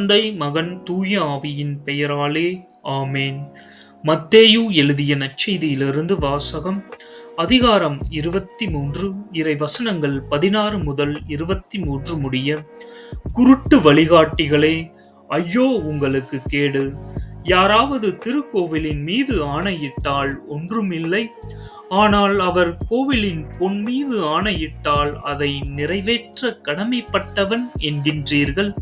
தந்தை மகன் தூய ஆவியின் பெயராலே ஆமேன். மத்தேயு எழுதிய நற்செய்தியிலிருந்து வாசகம் அதிகாரம் இருபத்தி மூன்று இறை வசனங்கள் பதினாறு முதல் இருபத்தி மூன்று முடிய குருட்டு வழிகாட்டிகளே ஐயோ உங்களுக்கு கேடு. யாராவது திருக்கோவிலின் மீது ஆணையிட்டால் ஒன்றுமில்லை. ஆனால் அவர் கோவிலின் பொன் மீது ஆணையிட்டால் அதை நிறைவேற்ற கடமைப்பட்டவன் என்கின்றீர்கள்.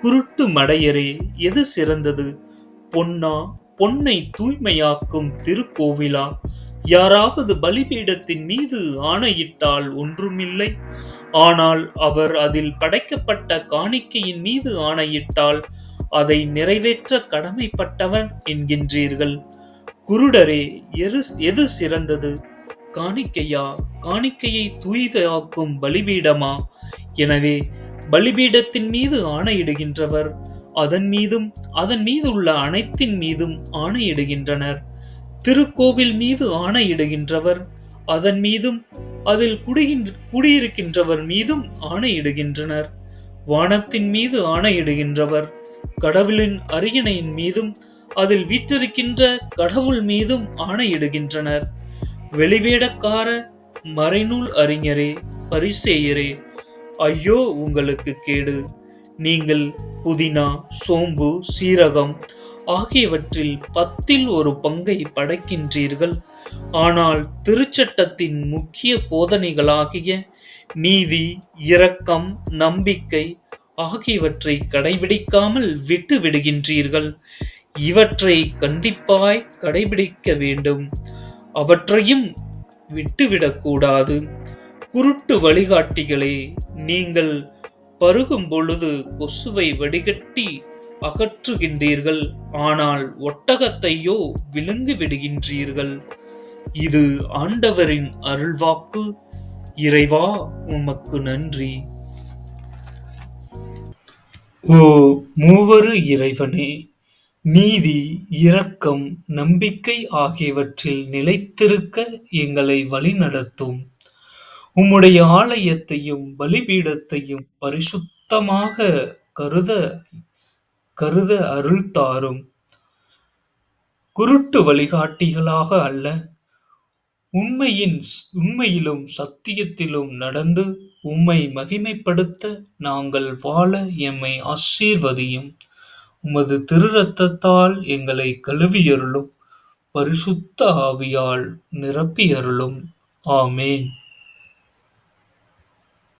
குருட்டு மடையரே எது சிறந்தது? பொன்னா பொன்னை தூய்மையாக்கும் திருக்கோவிலா? யாராவது பலிபீடத்தின் மீது ஆணையிட்டால் ஒன்றுமில்லை. ஆனால் அவர் அதில் படைக்கப்பட்ட காணிக்கையின் மீது ஆணையிட்டால் அதை நிறைவேற்ற கடமைப்பட்டவன் என்கின்றீர்கள். குருடரே எரு எது சிறந்தது? காணிக்கையா? காணிக்கையை தூய்தாக்கும் பலிபீடமா? எனவே பலிபீடத்தின் மீது ஆணையிடுகின்றவர். அதன் மீதும் அதன் மீது உள்ள அனைத்தின் மீதும் ஆணையிடுகின்றனர். திருக்கோவில் மீது ஆணையிடுகின்றவர். அதன் மீதும் அதில் குடிகின்ற குடியிருக்கின்றவர் மீதும் ஆணையிடுகின்றனர். வானத்தின் மீது ஆணையிடுகின்றவர். கடவுளின் அரியணையின் மீதும் அதில் வீற்றிருக்கின்ற கடவுள் மீதும் ஆணையிடுகின்றனர். வெளிவேடக்கார மறைநூல் அறிஞரே பரிசேயரே ஐயோ உங்களுக்கு கேடு. நீங்கள் புதினா சோம்பு சீரகம் ஆகியவற்றில் பத்தில் ஒரு பங்கை படைக்கின்றீர்கள். ஆனால் திருச்சட்டத்தின் முக்கிய போதனைகளாகிய நீதி இரக்கம் நம்பிக்கை ஆகியவற்றை கடைபிடிக்காமல் விட்டு விடுகின்றீர்கள். இவற்றை கண்டிப்பாய் கடைபிடிக்க வேண்டும். அவற்றையும் விட்டுவிடக்கூடாது குருட்டு வழிகாட்டிகளே நீங்கள் பருகும் பொழுது கொசுவை வடிகட்டி அகற்றுகின்றீர்கள் ஆனால் ஒட்டகத்தையோ விழுங்கு விடுகின்றீர்கள். இது ஆண்டவரின் அருள்வாக்கு. இறைவா உமக்கு நன்றி. ஓ மூவரு இறைவனே நீதி இரக்கம் நம்பிக்கை ஆகியவற்றில் நிலைத்திருக்க எங்களை வழிநடத்தும். உம்முடைய ஆலயத்தையும் பலிபீடத்தையும் பரிசுத்தமாக கருத கருத அருள் தாரும் குருட்டு வழிகாட்டிகளாக அல்ல உண்மையின் உண்மையிலும் சத்தியத்திலும் நடந்து உம்மை மகிமைப்படுத்த நாங்கள் வாழ எம்மை ஆசீர்வதியும். உமது திரு ரத்தத்தால் எங்களை கழுவியருளும் பரிசுத்த ஆவியால் நிரப்பியருளும். ஆமேன்.